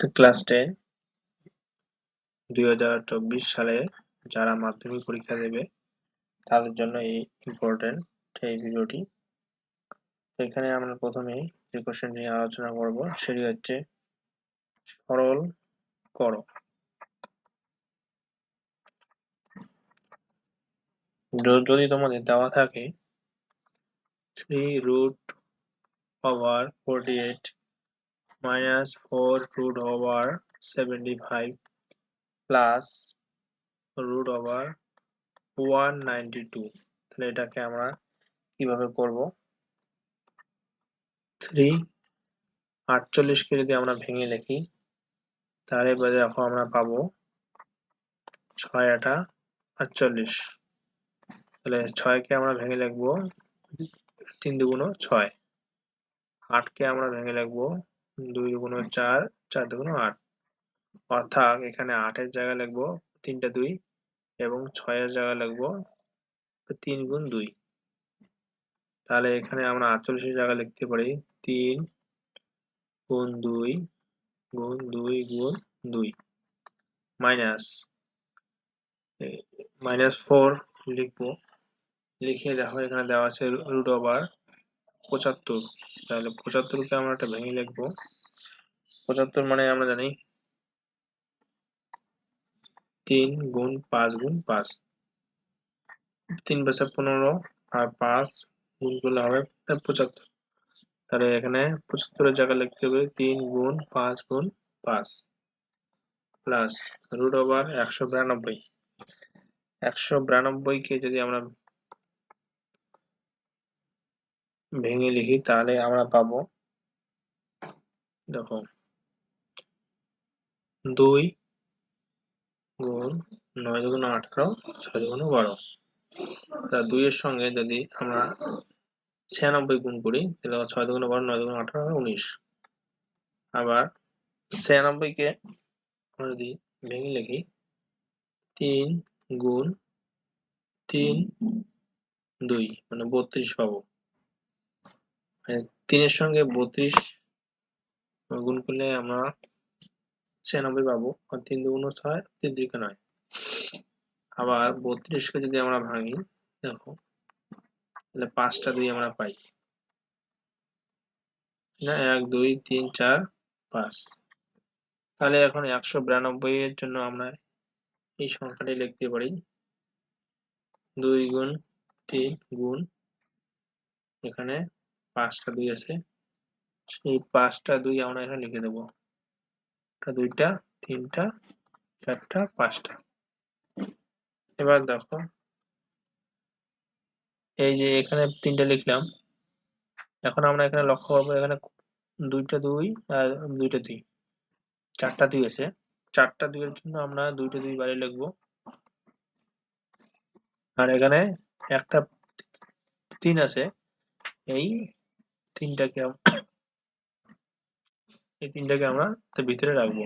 Class ten দুই হাজার চব্বিশ সালে যারা মাধ্যমিক পরীক্ষা দেবে, তাদের জন্য এই ইম্পর্টেন্ট এই ভিডিওটি। এখানে আমরা প্রথমে যে কোশ্চেন নিয়ে আলোচনা করব, সেটি হচ্ছে সরল করো। যদি তোমাদের দেওয়া থাকে three root over forty eight over seventy five plus root over one ninety two তাহলে এটাকে আমরা কীভাবে করব? থ্রি আটচল্লিশকে যদি আমরা ভেঙে লিখি, তাহলে দেখো আমরা পাবো ছয় আটা আটচল্লিশ। তাহলে ছয়কে আমরা ভেঙে লিখব তিন দুগুণ ছয়। আটকে আমরা ভেঙে লিখব দুই দুগুণ চার চার দুগুণ আট। অর্থাৎ এখানে আটের জায়গায় লিখব তিনটা দুই এবং ছয়ের জায়গায় লিখব তিন গুণ দুই। তাহলে এখানে আমরা আটচল্লিশের জায়গায় লিখতে পারি তিন গুণ দুই গুণ দুই গুণ দুই। মাইনাস মাইনাস ফোর লিখব। লিখে দেখো এখানে দেওয়া আছে রুট ওভার পঁচাত্তর। তাহলে পঁচাত্তরকে আমরা একটা ভেঙে লিখব। পঁচাত্তর মানে আমরা জানি তিন গুণ পাঁচ গুণ পাঁচ। তিন পাঁচে পনেরো আর পাঁচ গুণ করলে হবে পঁচাত্তর। তাহলে এখানে পঁচাত্তরের জায়গায় লিখতে হবে তিন গুণ পাঁচ গুণ পাঁচ প্লাস রুট ওভার একশো বিরানব্বই। একশো বিরানব্বইকে যদি আমরা ভেঙে লিখি, তাহলে আমরা পাবো দেখো দুই গুণ নয় দুগুণ আঠারো ছয় দুগুণ বারো। তা দুইয়ের সঙ্গে যদি আমরা ছিয়ানব্বই গুণ করি, তাহলে ছয় দুগুণ বারো, নয় দুগুণ আঠারো উনিশ। আবার ছিয়ানব্বইকে আমরা যদি ভেঙে লিখি, তিন গুণ তিন দুই মানে বত্রিশ পাবো। তিনের সঙ্গে বত্রিশ গুণ করলে আমরা ছিয়ানব্বই পাবো। তিন দুগুণ ছয় তিন দুইকে নয়। আবার বত্রিশকে যদি আমরা ভাঙি, দেখো, তাহলে পাঁচটা দুই আমরা পাই। না, এক, দুই, তিন, চার, পাঁচ। তাহলে এখন একশো বিরানব্বই এর জন্য আমরা এই সংখ্যাটি লিখতে পারি। দুই গুণ তিন গুণ এখানে পাঁচটা দুই আছে। সেই পাঁচটা দুই আমরা এখানে লিখে দেবো। দুইটা, তিনটা, চারটা, পাঁচটা। এবার দেখো, এই যে এখানে তিনটা লিখলাম, এখন আমরা এখানে লক্ষ্য করব এখানে দুইটা দুই আর দুইটা দুই চারটা দুই আছে। চারটা দুইয়ের জন্য আমরা দুইটা দুই বাইরে লিখব। আর এখানে একটা তিন আছে। এই তিনটাকে এই তিনটাকে আমরা ভিতরে রাখব।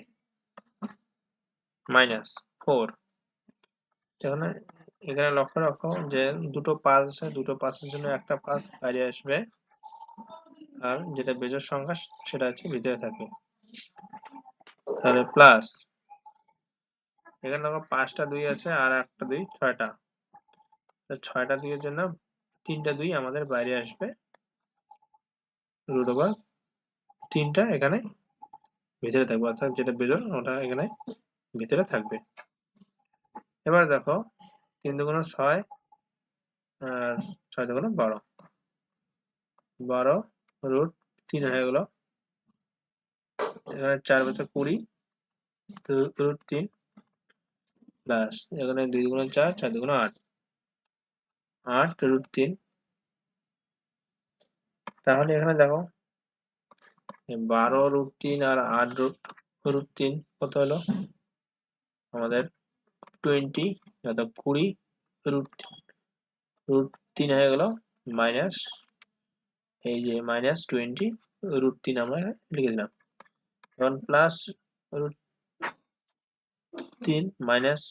মাইনাস ফোর এখানে এখানে লক্ষ্য রাখো যে দুটো পাঁচ আছে, দুটো পাঁচের জন্য একটা পাঁচ বাইরে আসবে। আর যেটা বেজোর সংখ্যা সেটা হচ্ছে ভিতরে থাকবে। তাহলে প্লাস এখানে দেখো পাঁচটা দুই আছে আর একটা দুই ছয়টা। ছয়টা দুইয়ের জন্য তিনটা দুই আমাদের বাইরে আসবে। রুট ওভার তিনটা এখানে ভিতরে থাকবে, অর্থাৎ যেটা বেজোর ওটা এখানে ভিতরে থাকবে। এবার দেখো, তিন দুগুণ ছয় আর ছয় দুগুণ বারো। বারো রুট তিন হয়ে গেল। এখানে চার বছর কুড়ি রুট তিন প্লাস এখানে দুই দুগুণ চার চার দুগুণ আট। আট রুট তিন তাহলে এখানে দেখো বারো রুট তিন আর আট রুট রুট তিন কত হলো? আমাদের টোয়েন্টি অর্থাৎ কুড়ি রুট রুট তিন হয়ে গেল মাইনাস এই যে মাইনাস টোয়েন্টি রুট তিন আমরা লিখে দিলাম। এখন প্লাস রুট তিন মাইনাস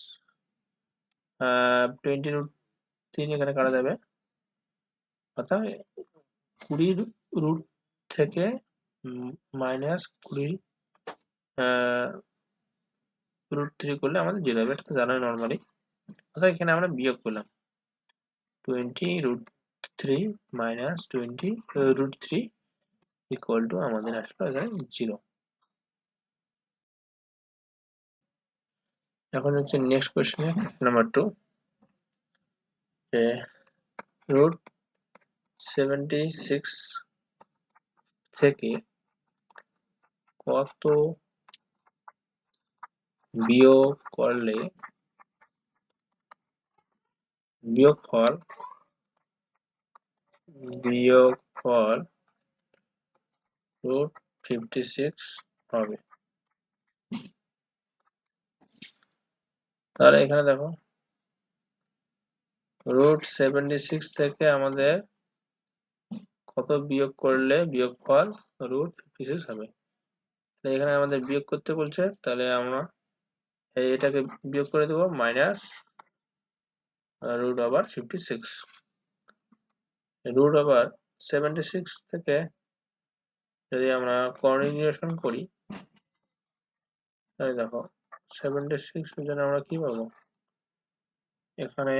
টোয়েন্টি রুট তিন এখানে কাটা যাবে। অর্থাৎ কুড়ি রুট থেকে মাইনাস কুড়ি রুট থ্রি করলে আমাদের জিরো হবে, এটা তো জানোই নর্মালি অর্থাৎ এখানে আমরা বিয়োগ করলাম। Twenty root three minus twenty root three equal to আমাদের আসলো এখানে জিরো এখন হচ্ছে নেক্সট কোয়েশ্চেনে নাম্বার টু রুট সেভেন্টি থেকে কত বিয়োগ করলে বিয়োগফল বিয়োগফল রুট ফিফটি সিক্স হবে। তাহলে এখানে দেখো রুট সেভেন্টি সিক্স থেকে আমাদের কত বিয়োগ করলে বিয়োগফল রুট ফিফটি সিক্স হবে। এখানে আমাদের বিয়োগ করতে বলছে, তাহলে আমরা এটাকে বিয়োগ করে দেবো minus root over fifty six root over seventy six থেকে যদি আমরা কর্নিনিউশন করি, তাহলে দেখো সেভেন্টি সিক্স জন্য আমরা কি পাবো? এখানে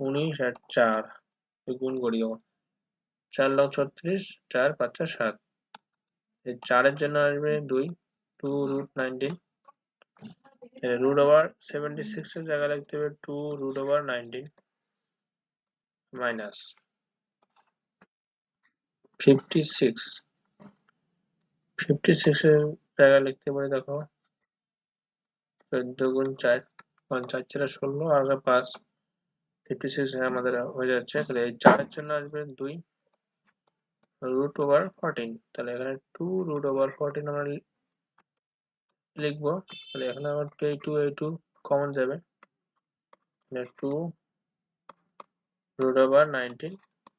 উনিশ আর চার। গুণ করি চার লক্ষ ছত্রিশ, চার পাঁচটা সাত। এই চারের জন্য আসবে দুই two root nineteen root over seventy six এর জায়গায় লিখতে হবে two root over nineteen minus fifty six fifty six এর জায়গায় লিখতে পারি দেখো, চোদ্দ গুণ চার চার চার ষোলো, আর পাঁচ। ফিফটি সিক্স আমাদের হয়ে যাচ্ছে, তাহলে এই চারের জন্য আসবে দুই রুট ওভার ফোরটিন তাহলে এখানে টু রুট ওভার ফোরটিন আমরা লিখব, তাহলে এখানে আবার এই টু এই টু কমন যাবে two root over nineteen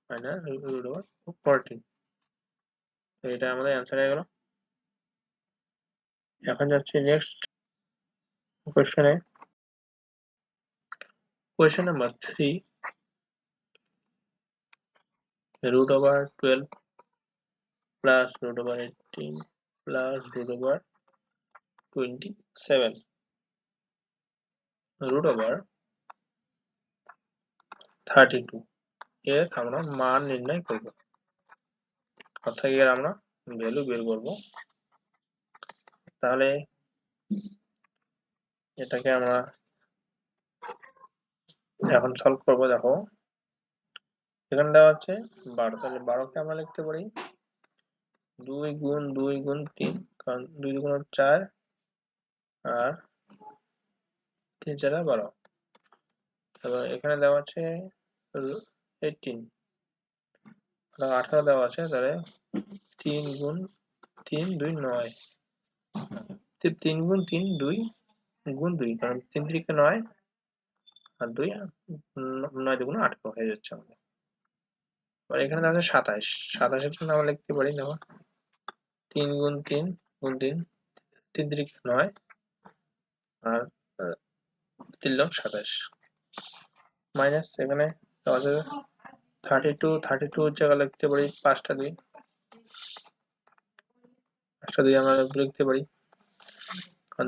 minus root over fourteen এটা আমাদের অ্যান্সার হয়ে গেল। এখন যাচ্ছে next কোয়েশ্চেনে question number three root over 12 plus root over 18 plus root over 27 root over 32 এর আমরা মান নির্ণয় করব। অর্থাৎ এর আমরা ভ্যালু বের করব। তাহলে এটাকে আমরা এখন সলভ করব, দেখো। এখানে দেওয়া হচ্ছে বারো, তাহলে বারোকে আমরা লিখতে পারি দুই গুণ দুই গুণ তিন, কারণ দুই গুণ চার, আর তিন চারা বারো। তারপর এখানে দেওয়া আছে এইটিন আঠারো দেওয়া আছে, তাহলে তিন গুণ তিন দুই নয়। তিন গুণ তিন দুই গুণ দুই, কারণ তিন থেকে নয় আর দুই নয় দুগুণ আঠারো হয়ে যাচ্ছে আমাদের। এখানে আছে সাতাশ। সাতাশের জন্য আমরা লিখতে পারি, দেখো, তিন গুণ তিন গুণ তিন তিন তিরিক নয়, আর তিন লক্ষ সাতাশ। মাইনাস এখানে থার্টি টু থার্টি টু জায়গা লিখতে পারি পাঁচটা দুই। পাঁচটা দুই আমরা লিখতে পারি।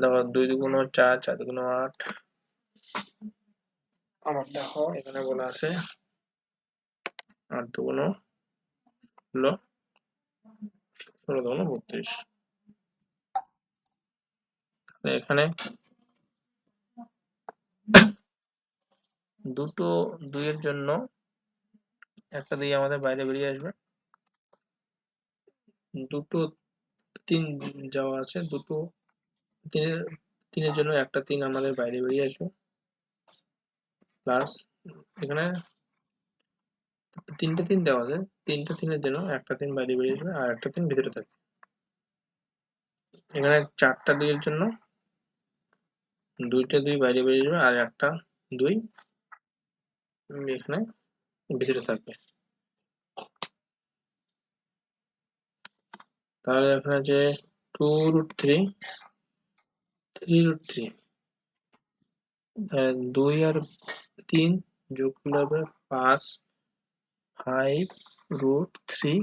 দেখো দুই দুগুণ চার চার দুগুণ আট আমার দেখো এখানে বলা আছে। আট দুগুণ হলো ষোলো দুগুণ বত্রিশ। এখানে দুটো দুইয়ের জন্য একটা দুই আমাদের বাইরে বেরিয়ে আসবে। দুটো তিন যাওয়া আছে, দুটো তিনের তিনের জন্য একটা তিন আমাদের বাইরে বেরিয়ে আসবে। প্লাস এখানে তিনটে তিন দেওয়া আছে। তিনটে তিনের জন্য একটা তিন বাইরে বেরিয়ে আসবে আর একটা তিন ভিতরে থাকবে। এখানে চারটা দুইয়ের জন্য দুইটা দুই বাইরে বেরিয়ে যাবে আর একটা দুই এখানে ভিতরে থাকবে। তাহলে এখানে যে two root three three root three দুই আর তিন যোগ করলে হবে পাঁচ ফাইভ রুট থ্রি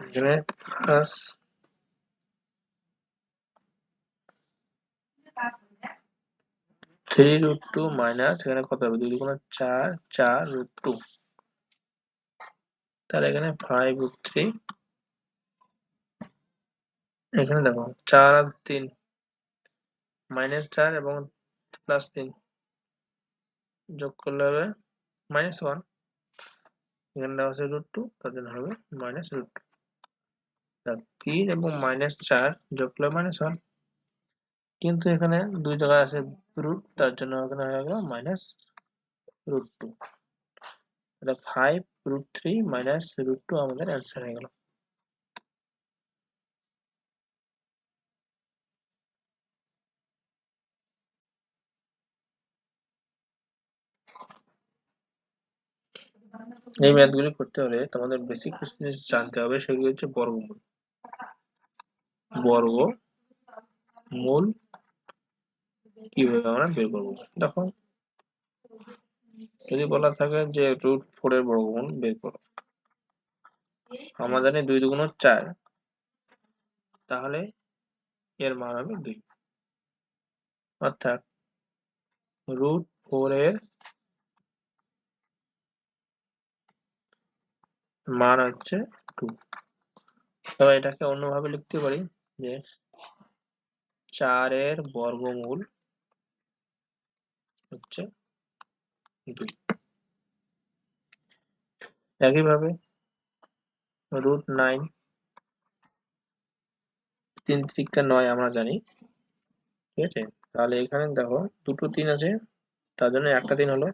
এখানে plus three root two minus এখানে কত হবে? দুই দুগুণ চার চার রুট টু তাহলে এখানে ফাইভ রুট থ্রি এখানে দেখো, চার আর তিন মাইনাস চার এবং প্লাস তিন যোগ করলে হবে মাইনাস ওয়ান এখানে আছে রুট টু তার জন্য হবে মাইনাস রুট টু তিন এবং মাইনাস চার যোগ করলে মাইনাস ওয়ান কিন্তু এখানে দুই জায়গায় আছে রুট তার জন্য এখানে হয়ে গেল minus root two five root three minus root two আমাদের অ্যান্সার হয়ে গেল। এই ম্যাথগুলি করতে হলে তোমাদের বেসিক কিছু জিনিস জানতে হবে সেগুলি হচ্ছে বর্গমূল। বর্গ মূল কীভাবে আমরা বের করব। দেখো, যদি বলা থাকে যে রুট ফোর এর বর্গমূল বের করো। জানি দুই দুগুণ চার, তাহলে এর মান হবে দুই। অর্থাৎ রুট ফোর এর মান হচ্ছে টু। তবে এটাকে অন্যভাবে লিখতে পারি যে চারের বর্গমূল হচ্ছে দুই। একইভাবে রুট নাইন তিন ত্রিকা নয় আমরা জানি, ঠিক আছে? তাহলে এখানে দেখো দুটো তিন আছে, তার জন্য একটা তিন হলো।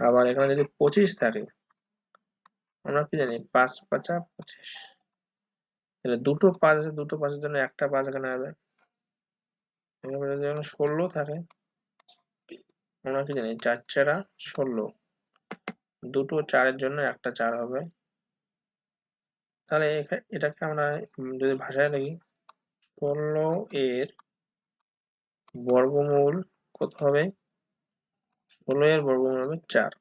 আবার এখানে যদি পঁচিশ থাকে আমরা কি জানি? পাঁচ, পাঁচা পঁচিশ। তাহলে দুটো পাঁচ আছে, দুটো পাঁচের জন্য একটা পাঁচ এখানে হবে? ষোলো থাকে আমরা কি জানি? চার চারা ষোলো। দুটো চারের জন্য একটা চার হবে। তাহলে এটাকে আমরা যদি ভাষায় দেখি ষোলো এর বর্গমূল কত হবে? ষোলো এর বর্গমূল হবে চার।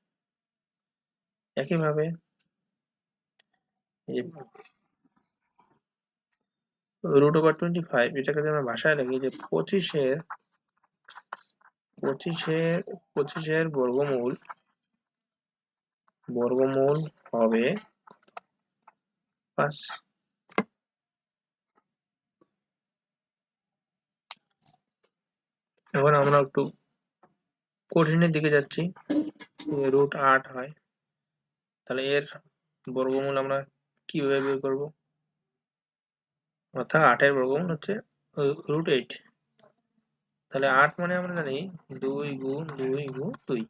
একইভাবে রুট ওভার টোয়েন্টি ফাইভ এটাকে যদি আমরা ভাষায় লিখি যে পঁচিশের পঁচিশের পঁচিশের বর্গমূল বর্গমূল হবে পাঁচ। এখন আমরা একটু কঠিনের দিকে যাচ্ছি রুট আট হয়, তাহলে এর বর্গমূল আমরা কীভাবে বের করব? অর্থাৎ আটের বর্গমূল হচ্ছে রুট এইট তাহলে আট মানে আমরা জানি দুই গুণ দুই গুণ দুই।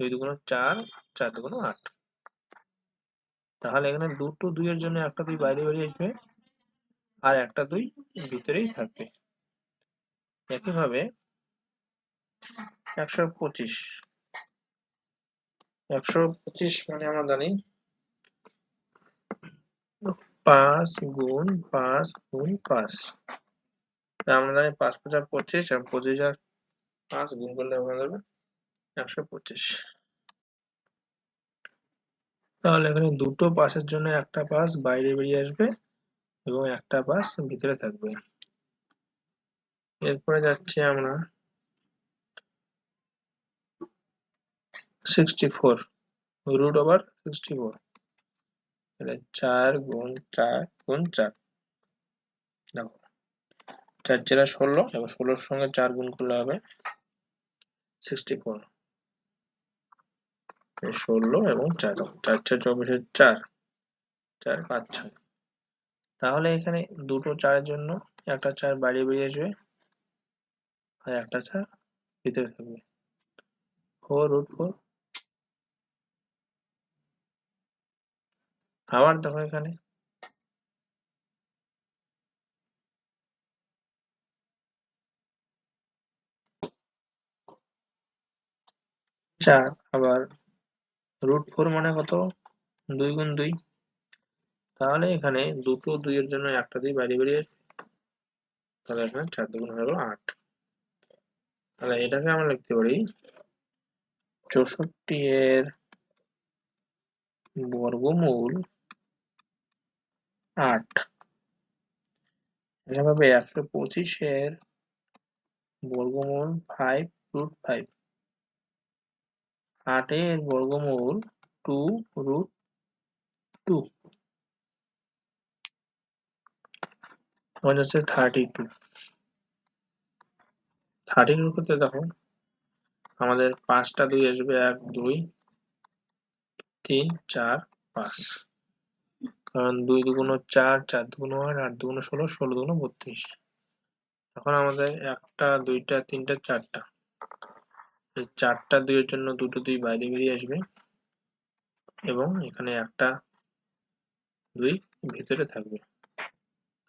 দুই দুগুণ চার চার দুগুণ আট। তাহলে এখানে দুটো দুইয়ের জন্য একটা দুই বাইরে বেরিয়ে আসবে, আর একটা দুই ভিতরেই থাকবে। একইভাবে একশো পঁচিশ। একশো পঁচিশ মানে আমরা জানি পাঁচ গুণ পাঁচ গুণ পাঁচ। আমরা জানি পাঁচ পঁচার পঁচিশ এবং পঁচিশ আর পাঁচ গুণ করলে হয়ে যাবে একশো পঁচিশ। তাহলে এখানে দুটো পাসের জন্য একটা পাস বাইরে বেরিয়ে আসবে এবং একটা পাস ভিতরে থাকবে। এরপরে যাচ্ছি আমরা sixty four root over sixty four তাহলে চার গুণ চার গুণ চার। দেখো, চার চারা ষোলো এবং ষোলোর সঙ্গে চার গুণ করলে হবে সিক্সটি ফোর ষোলো এবং চার চার চার চব্বিশের চার চার পাঁচ ছয়। তাহলে এখানে দুটো চারের জন্য একটা চার বাইরে বেরিয়ে আসবে আর একটা চার ভিতরে থাকবে। ফোর রুট ফোর আবার দেখো এখানে? চার আবার রুট ফোর মানে কত? দুই গুণ দুই। তাহলে এখানে দুটো দুইয়ের জন্য একটা দুই বাইরে বেরিয়ে তাহলে এখানে চার দুগুণ হয়ে গেল আট। তাহলে এটাকে আমরা লিখতে পারি চৌষট্টি এর বর্গমূল আট। এভাবে একশো পঁচিশের বর্গমূল ফাইভ রুট ফাইভ আটের বর্গমূল টু রুট টু হচ্ছে থার্টি টু থার্টি টু করতে দেখো, আমাদের পাঁচটা দুই আসবে এক, দুই, তিন, চার, পাঁচ। কারণ দুই দুগুণ চার চার দুগুণ আট আট দুগুণ ষোলো ষোলো দুগুণ বত্রিশ। এখন আমাদের একটা, দুইটা, তিনটা, চারটা। এই চারটা দুইয়ের জন্য দুটো দুই বাইরে বেরিয়ে আসবে এবং এখানে একটা দুই ভিতরে থাকবে।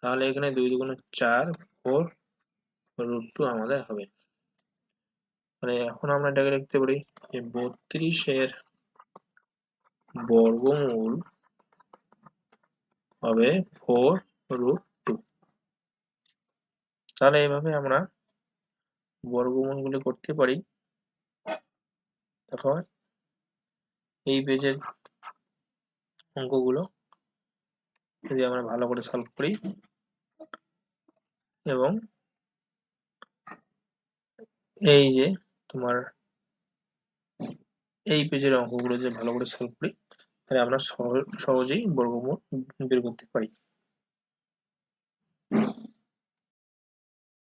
তাহলে এখানে দুই দুগুণ চার, ফোর রুট টু আমাদের হবে। মানে এখন আমরা এটাকে লিখতে পারি যে বত্রিশের বর্গমূল হবে ফোর রুট টু তাহলে এইভাবে আমরা বর্গমূলগুলি করতে পারি। দেখো, এই পেজের অঙ্কগুলো যদি আমরা ভালো করে সলভ করি এবং এই যে তোমার এই পেজের অঙ্কগুলো যে ভালো করে সলভ করি তাহলে আমরা সহজেই বর্গমূল বের করতে পারি।